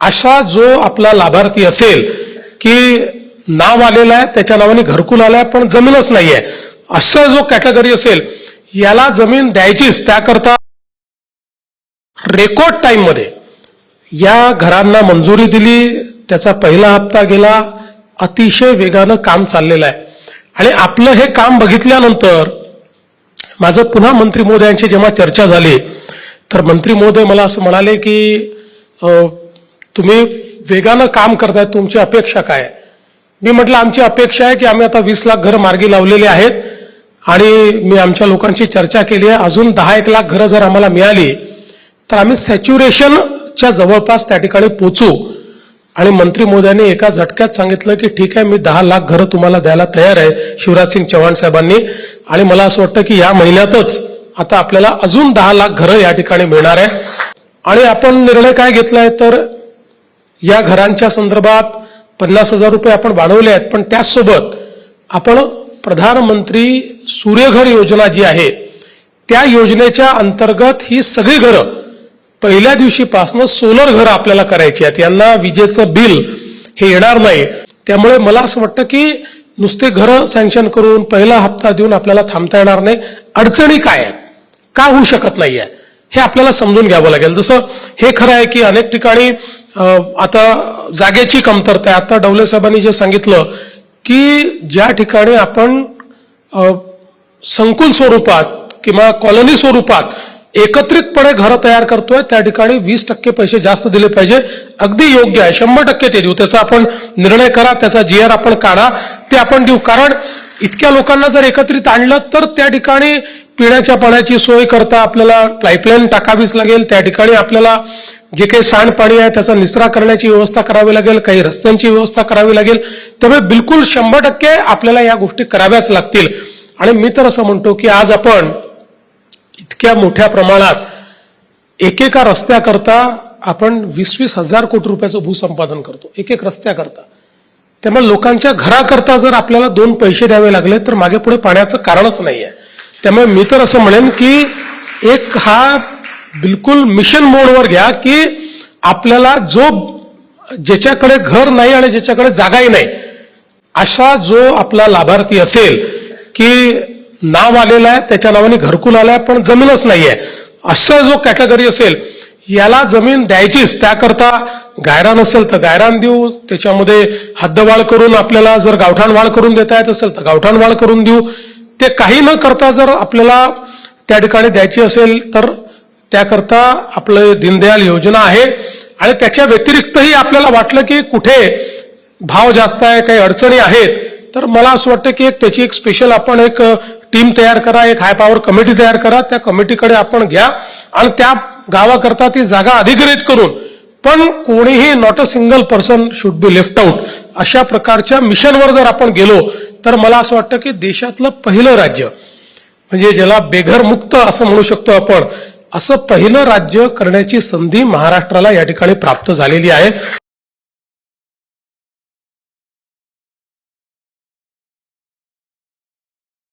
अशा जो आपला लाभार्थी असेल की नाव आलेलं आहे त्याच्या नावाने घरकुल आलाय पण जमीनच नाहीये. असं जो कॅटेगरी असेल याला जमीन द्यायचीच त्याकरता रेकॉर्ड टाइममध्ये या घरांना मंजुरी दिली त्याचा पहिला हप्ता गेला अतिशय वेगानं काम चाललेलं आहे. आणि आपलं हे काम बघितल्यानंतर माझं पुन्हा मंत्री महोदयांची जेव्हा चर्चा झाली तर मंत्री महोदय मला असं म्हणाले की तुम्ही वेगानं काम करताय तुमची अपेक्षा काय? मी म्हटलं आमची अपेक्षा आहे की आम्ही आता वीस लाख घर मार्गी लावलेली आहेत आणि मी आमच्या लोकांशी चर्चा केली आहे. अजून दहा एक लाख घरं जर आम्हाला मिळाली तर आम्ही सॅच्युरेशनच्या जवळपास त्या ठिकाणी पोचू. आणि मंत्री मोदयांनी एका झटक्यात सांगितलं की ठीक आहे मी दहा लाख घरं तुम्हाला द्यायला तयार आहे शिवराज सिंग चव्हाण साहेबांनी. आणि मला असं वाटतं की या महिन्यातच आता आपल्याला अजून दहा लाख घरं या ठिकाणी मिळणार आहे. आणि आपण निर्णय काय घेतलाय तर या घरांच्या संदर्भात पन्नास हजार रुपये आपण वाढवले आहेत पण त्याचसोबत आपण प्रधानमंत्री सूर्यघर योजना जी आहे त्या योजनेच्या अंतर्गत ही सगळी घरं पहिल्या दिवशीपासून सोलर घरं आपल्याला करायची आहेत. यांना विजेचं बिल हे येणार नाही. त्यामुळे मला असं वाटतं की नुसते घरं सँक्शन करून पहिला हप्ता देऊन आपल्याला थांबता येणार नाही. अडचणी काय आहेत? का होऊ शकत नाहीये? हे आपल्याला समजून घ्यावं लागेल. जसं हे खरं आहे की अनेक ठिकाणी आता जागेची कमतरता आहे. आता डवले साहेबांनी जे सांगितलं की ज्या ठिकाणी आपण संकुल स्वरूपात किंवा कॉलनी स्वरूपात एकत्रितपणे घरं तयार करतोय त्या ठिकाणी वीस टक्के पैसे जास्त दिले पाहिजे. अगदी योग्य आहे. शंभर टक्के ते देऊ. त्याचा आपण निर्णय करा त्याचा जी आर आपण काढा ते आपण देऊ. कारण इतक्या लोकांना जर एकत्रित आणलं तर त्या ठिकाणी पिण्याच्या पाण्याची सोय करता आपल्याला पाईपलाईन टाकावीच लागेल. त्या ठिकाणी आपल्याला जे काही सांडपाणी आहे त्याचा निचरा करण्याची व्यवस्था करावी लागेल. काही रस्त्यांची व्यवस्था करावी लागेल. त्यामुळे बिलकुल शंभर टक्के आपल्याला या गोष्टी कराव्याच लागतील. आणि मी तर असं म्हणतो की आज आपण इतक्या मोठ्या प्रमाणात एकेका रस्त्याकरता आपण वीस वीस हजार कोटी रुपयाचं भूसंपादन करतो. एक एक रस्त्याकरता. त्यामुळे लोकांच्या घराकरता जर आपल्याला दोन पैसे द्यावे लागले तर मागे पुढे पाण्याचं कारणच नाही आहे त्यामुळे मी तर असं म्हणेन की एक हा बिलकुल मिशन मोडवर घ्या की आपल्याला जो ज्याच्याकडे घर नाही आणि ज्याच्याकडे जागाही नाही अशा जो आपला लाभार्थी असेल की नाव आलेलं आहे त्याच्या नावाने घरकुल आलाय पण जमीनच नाहीये असं जो कॅटेगरी असेल याला जमीन द्यायचीच. त्याकरता गायरान असेल तर गायरान देऊ त्याच्यामध्ये हद्दवाढ करून आपल्याला जर गावठाण वाढ करून देता येत असेल तर गावठाण वाढ करून देऊ. ते काही न करता जर आपल्याला त्या ठिकाणी द्यायची असेल तर त्याकरता आपलं दीनदयाल योजना आहे. आणि त्याच्या व्यतिरिक्तही आपल्याला वाटलं की कुठे भाव जास्त आहे काही अडचणी आहेत तर मला असं वाटतं की एक त्याची एक स्पेशल आपण एक टीम तयार करा एक हाय पॉवर कमिटी तयार करा त्या कमिटीकडे आपण घ्या आणि त्या गावाकरता ती जागा अधिग्रहित करून पण कोणीही not a single person should be left out अशा प्रकारच्या मिशनवर जर आपण गेलो तर मला असं वाटतं की देशातलं पहिलं राज्य म्हणजे ज्याला बेघर मुक्त असं म्हणू शकतो आपण असं पहिलं राज्य करण्याची संधी महाराष्ट्राला या ठिकाणी प्राप्त झालेली आहे.